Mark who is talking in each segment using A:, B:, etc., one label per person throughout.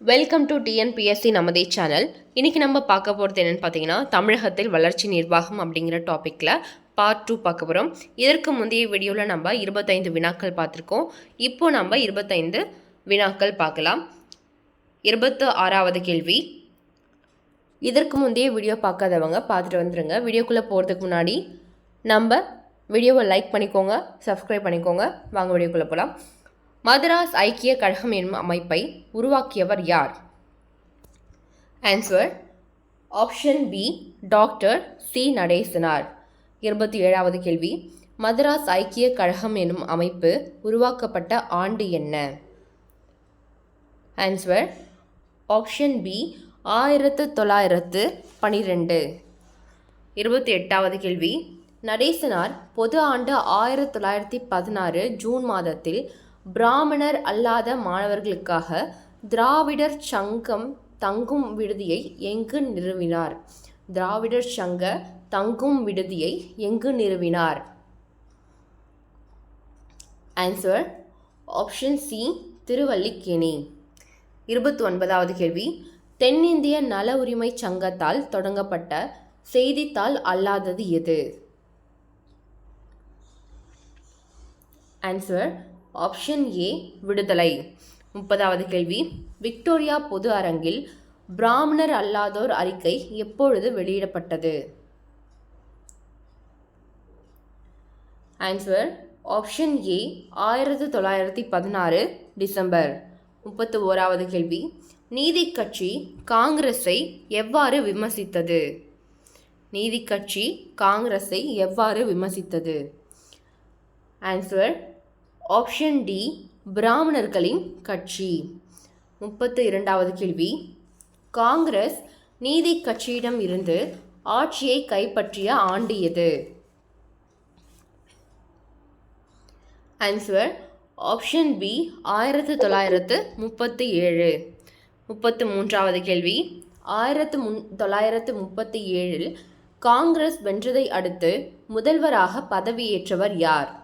A: Welcome to TNPSC நமதே channel இன்றைக்கி நம்ம பார்க்க போகிறது என்னென்னு பார்த்தீங்கன்னா தமிழகத்தில் வளர்ச்சி நிர்வாகம் அப்படிங்கிற டாப்பிக்கில் பார்ட் டூ பார்க்க போகிறோம் இதற்கு முந்தைய வீடியோவில் நம்ம இருபத்தைந்து வினாக்கள் பார்த்துருக்கோம். இப்போது நம்ம இருபத்தைந்து வினாக்கள் பார்க்கலாம். இருபத்து ஆறாவது கேள்வி. இதற்கு முந்தைய வீடியோ பார்க்காதவங்க பார்த்துட்டு வந்துடுங்க வீடியோக்குள்ளே போகிறதுக்கு முன்னாடி நம்ம வீடியோவை லைக் பண்ணிக்கோங்க சப்ஸ்கிரைப் பண்ணிக்கோங்க. வாங்க வீடியோக்குள்ளே போகலாம் மதராஸ் ஐக்கிய கழகம் என்னும் அமைப்பை உருவாக்கியவர் யார்? Answer option B doctor C Natesanar. இருபத்தி ஏழாவது கேள்வி. மதராஸ் ஐக்கிய கழகம் என்னும் அமைப்பு உருவாக்கப்பட்ட ஆண்டு என்ன? ஆன்சர் ஆப்ஷன் பி ஆயிரத்து தொள்ளாயிரத்து பனிரெண்டு. இருபத்தி எட்டாவது கேள்வி. நடேசனார் பொது ஆண்டு ஆயிரத்தி தொள்ளாயிரத்தி பதினாறு ஜூன் மாதத்தில் பிராமணர் அல்லாத மாணவர்களுக்காக திராவிடர் சங்கம் தங்கும் விடுதியை எங்கு நிறுவினார்? திராவிடர் சங்க தங்கும் விடுதியை எங்கு நிறுவினார்? Answer option C Thiruvallikeni. இருபத்தி ஒன்பதாவது கேள்வி. தென்னிந்திய நல உரிமை சங்கத்தால் தொடங்கப்பட்ட செய்தித்தாள் அல்லாதது எது? ஆன்சர் ஆப்ஷன் ஏ விடுதலை. முப்பதாவது கேள்வி. விக்டோரியா பொது அரங்கில் பிராமணர் அல்லாதோர் அறிக்கை எப்பொழுது வெளியிடப்பட்டது? ஆன்சர் ஆப்ஷன் ஏ ஆயிரத்தி தொள்ளாயிரத்தி பதினாறு டிசம்பர். முப்பத்து ஓராவது கேள்வி. நீதி கட்சி காங்கிரஸை எவ்வாறு விமர்சித்தது? நீதி கட்சி காங்கிரஸை எவ்வாறு விமர்சித்தது? ஆன்சர் ஆப்ஷன் டி பிராமணர்களின் கட்சி. முப்பத்து இரண்டாவது கேள்வி. காங்கிரஸ் நீதி கட்சியிடம் இருந்து ஆட்சியை கைப்பற்றிய ஆண்டு எது? ஆன்சர் ஆப்ஷன் பி ஆயிரத்து தொள்ளாயிரத்து முப்பத்தி ஏழு. முப்பத்து மூன்றாவது கேள்வி. ஆயிரத்து முன் தொள்ளாயிரத்து முப்பத்தி ஏழில் காங்கிரஸ் வென்றதை அடுத்து முதல்வராக பதவியேற்றவர் யார்?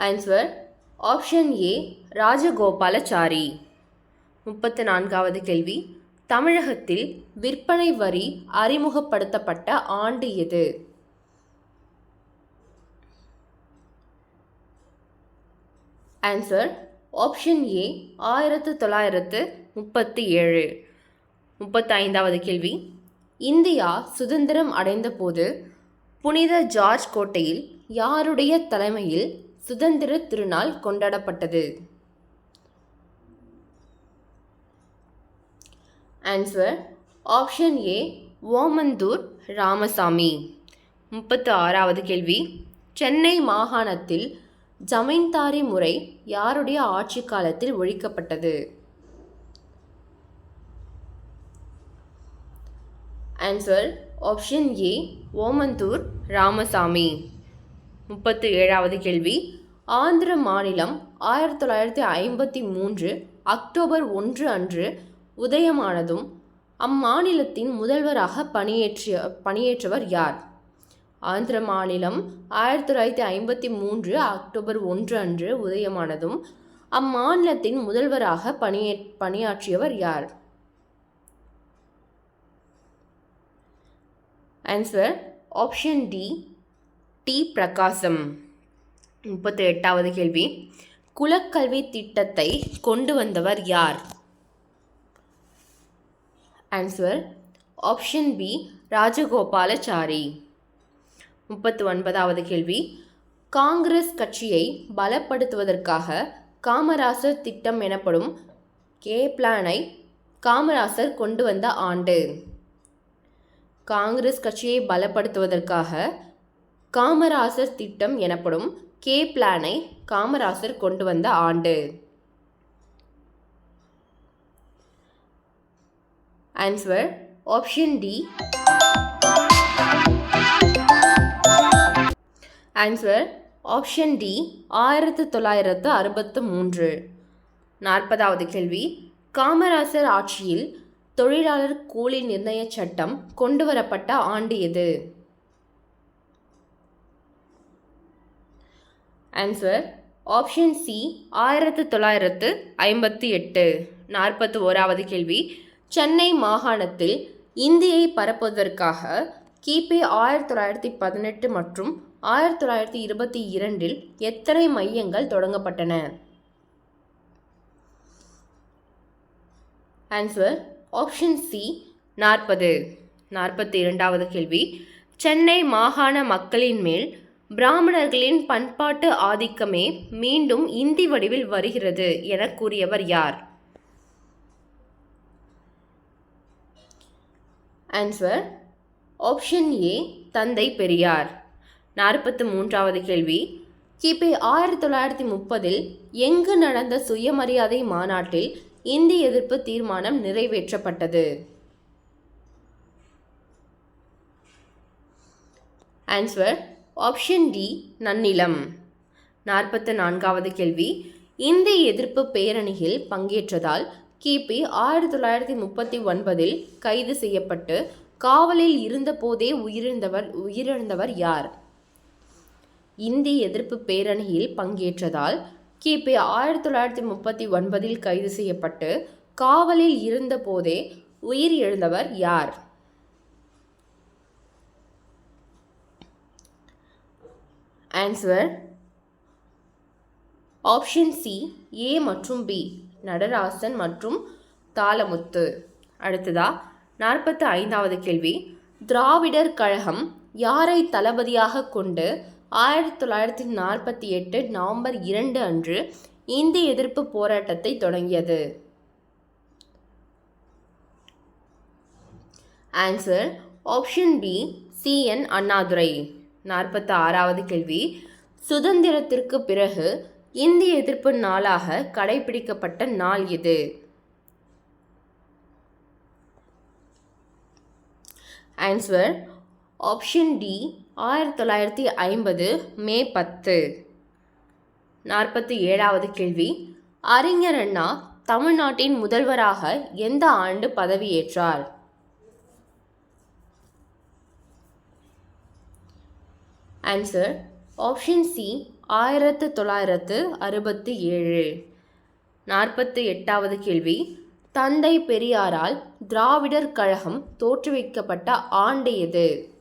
A: ஆன்சர் ஆப்ஷன் ஏ ராஜகோபாலாச்சாரி முப்பத்து நான்காவது கேள்வி. தமிழகத்தில் விற்பனை வரி அறிமுகப்படுத்தப்பட்ட ஆண்டு எது? ஆன்சர் ஆப்ஷன் ஏ ஆயிரத்து தொள்ளாயிரத்து முப்பத்தி ஏழு. முப்பத்தைந்தாவது கேள்வி. இந்தியா சுதந்திரம் அடைந்தபோது புனித ஜார்ஜ் கோட்டையில் யாருடைய தலைமையில் சுதந்திர திருநாள் கொண்டாடப்பட்டது. Answer option A Omandur Ramasamy முப்பத்து ஆறாவது கேள்வி. சென்னை மாகாணத்தில் ஜமீன்தாரி முறை யாருடைய ஆட்சி காலத்தில் ஒழிக்கப்பட்டது? Answer option A Omandur Ramasamy முப்பத்து ஏழாவது கேள்வி. ஆந்திர மாநிலம் ஆயிரத்தி தொள்ளாயிரத்தி ஐம்பத்தி மூன்று அக்டோபர் ஒன்று அன்று உதயமானதும் அம்மாநிலத்தின் முதல்வராக பணியேற்றிய பணியேற்றவர் யார்? ஆந்திர மாநிலம் ஆயிரத்தி தொள்ளாயிரத்தி ஐம்பத்தி மூன்று அக்டோபர் ஒன்று அன்று உதயமானதும் அம்மாநிலத்தின் முதல்வராக பணியே பணியாற்றியவர் யார்? Answer option D D. Prakasam. முப்பத்தி எட்டாவது கேள்வி. குலக்கல்வி திட்டத்தை கொண்டு வந்தவர் யார்? Answer option B Rajagopalachari. முப்பத்து ஒன்பதாவது கேள்வி. காங்கிரஸ் கட்சியை பலப்படுத்துவதற்காக காமராசர் திட்டம் எனப்படும் கே பிளானை காமராசர் கொண்டு வந்த ஆண்டு. காங்கிரஸ் கட்சியை பலப்படுத்துவதற்காக காமராசர் திட்டம் எனப்படும் கே பிளானை காமராசர் கொண்டு வந்த ஆண்டு. Answer option D answer option D ஆயிரத்து தொள்ளாயிரத்து அறுபத்து மூன்று. நாற்பதாவது கேள்வி காமராசர் ஆட்சியில் தொழிலாளர் கூலி நிர்ணய சட்டம் கொண்டு வரப்பட்ட ஆண்டு எது? ஆன்சர் ஆப்ஷன் சி ஆயிரத்து தொள்ளாயிரத்து ஐம்பத்தி எட்டு. நாற்பத்தி ஓராவது கேள்வி. சென்னை மாகாணத்தில் இந்தியை பரப்புவதற்காக கிபி ஆயிரத்தி தொள்ளாயிரத்தி பதினெட்டு மற்றும் ஆயிரத்தி தொள்ளாயிரத்தி இருபத்தி இரண்டில் எத்தனை மையங்கள் தொடங்கப்பட்டன? ஆன்சர் ஆப்ஷன் சி நாற்பது. நாற்பத்தி இரண்டாவது கேள்வி. சென்னை மாகாண மக்களின் மேல் பிராமணர்களின் பண்பாட்டு ஆதிக்கமே மீண்டும் இந்தி வடிவில் வருகிறது என கூறியவர் யார்? ஆன்சர் ஆப்ஷன் ஏ தந்தை பெரியார். நாற்பத்து மூன்றாவது கேள்வி. கிபி ஆயிரத்தி தொள்ளாயிரத்தி முப்பதில் எங்கு நடந்த சுயமரியாதை மாநாட்டில் இந்தி எதிர்ப்பு தீர்மானம் நிறைவேற்றப்பட்டது? Answer option D Nannilam. நாற்பத்து நான்காவது கேள்வி. இந்தி எதிர்ப்பு பேரணியில் பங்கேற்றதால் கிபி ஆயிரத்தி தொள்ளாயிரத்தி முப்பத்தி ஒன்பதில் கைது செய்யப்பட்டு காவலில் இருந்தபோதே உயிரிழந்தவர் உயிரிழந்தவர் யார்? இந்தி எதிர்ப்பு பேரணியில் பங்கேற்றதால் கிபி ஆயிரத்தி தொள்ளாயிரத்தி முப்பத்தி ஒன்பதில் கைது செய்யப்பட்டு காவலில் இருந்தபோதே உயிர் எழுந்தவர் யார்? ஆன்சர் ஆப்ஷன் சி ஏ மற்றும் பி நடராசன் மற்றும் தாளமுத்து. அடுத்ததா நாற்பத்து ஐந்தாவது கேள்வி. திராவிடர் கழகம் யாரை தளபதியாக கொண்டு ஆயிரத்தி தொள்ளாயிரத்தி நாற்பத்தி எட்டு நவம்பர் இரண்டு அன்று இந்தி எதிர்ப்பு போராட்டத்தை தொடங்கியது? Answer option B CN Annadurai. நாற்பத்தி ஆறாவது கேள்வி. சுதந்திரத்திற்கு பிறகு இந்திய எதிர்ப்பு நாளாக கடைபிடிக்கப்பட்ட நாள் எது? ஆன்சர் ஆப்ஷன் டி ஆயிரத்தி தொள்ளாயிரத்தி ஐம்பது மே பத்து. நாற்பத்தி ஏழாவது கேள்வி. அறிஞர் அண்ணா தமிழ்நாட்டின் முதல்வராக எந்த ஆண்டு பதவியேற்றார்? ஆன்சர் ஆப்ஷன் சி ஆயிரத்து தொள்ளாயிரத்து அறுபத்தி ஏழு. நாற்பத்தி எட்டாவது கேள்வி. தந்தை பெரியாரால் திராவிடர் கழகம் தோற்றுவிக்கப்பட்ட ஆண்டு எது?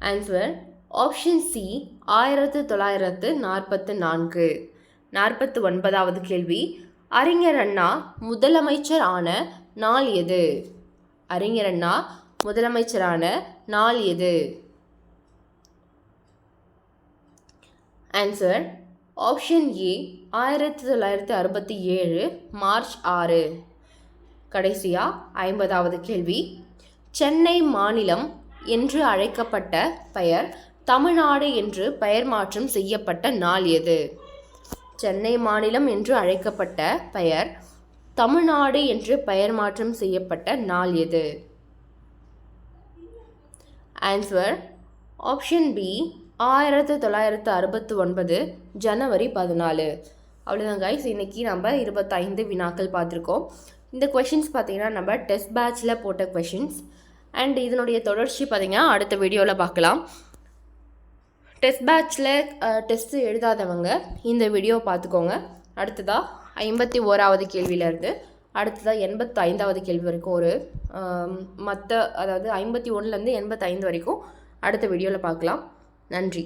A: ஆன்சர் ஆப்ஷன் சி ஆயிரத்து தொள்ளாயிரத்து நாற்பத்து நான்கு. நாற்பத்து ஒன்பதாவது கேள்வி. அறிஞர் அண்ணா முதலமைச்சர் ஆன நாள் எது? அறிஞர் அண்ணா முதலமைச்சரான நாள் எது? ஆன்சர் ஆப்ஷன் ஏ ஆயிரத்தி தொள்ளாயிரத்தி அறுபத்தி ஏழு மார்ச் ஆறு. கடைசியா ஐம்பதாவது கேள்வி. சென்னை மாநிலம் என்று அழைக்கப்பட்ட பெயர் தமிழ்நாடு என்று பெயர் மாற்றம் செய்யப்பட்ட நாள் எது? சென்னை மாநிலம் என்று அழைக்கப்பட்ட பெயர் தமிழ்நாடு என்று பெயர் மாற்றம் செய்யப்பட்ட நாள் எது? ஆன்சர் ஆப்ஷன் பி ஆயிரத்து தொள்ளாயிரத்து அறுபத்து ஒன்பது ஜனவரி பதினாலு. அவ்வளோதான் கைஸ் இன்றைக்கி நம்ம இருபத்தைந்து வினாக்கள் பார்த்துருக்கோம். இந்த கொஷின்ஸ் பார்த்தீங்கன்னா நம்ம டெஸ்ட் பேட்சில் போட்ட கொஷின்ஸ் அண்ட் இதனுடைய தொடர்ச்சி பார்த்தீங்கன்னா அடுத்த வீடியோவில் பார்க்கலாம். டெஸ்ட் பேட்சில் டெஸ்ட்டு எழுதாதவங்க இந்த வீடியோ பார்த்துக்கோங்க. அடுத்ததாக ஐம்பத்தி ஓராவது கேள்வியிலேருந்து அடுத்ததாக எண்பத்தி ஐந்தாவது கேள்வி வரைக்கும் ஒரு மற்ற அதாவது ஐம்பத்தி ஒன்றுலேருந்து எண்பத்தைந்து வரைக்கும் அடுத்த வீடியோவில் பார்க்கலாம். நன்றி.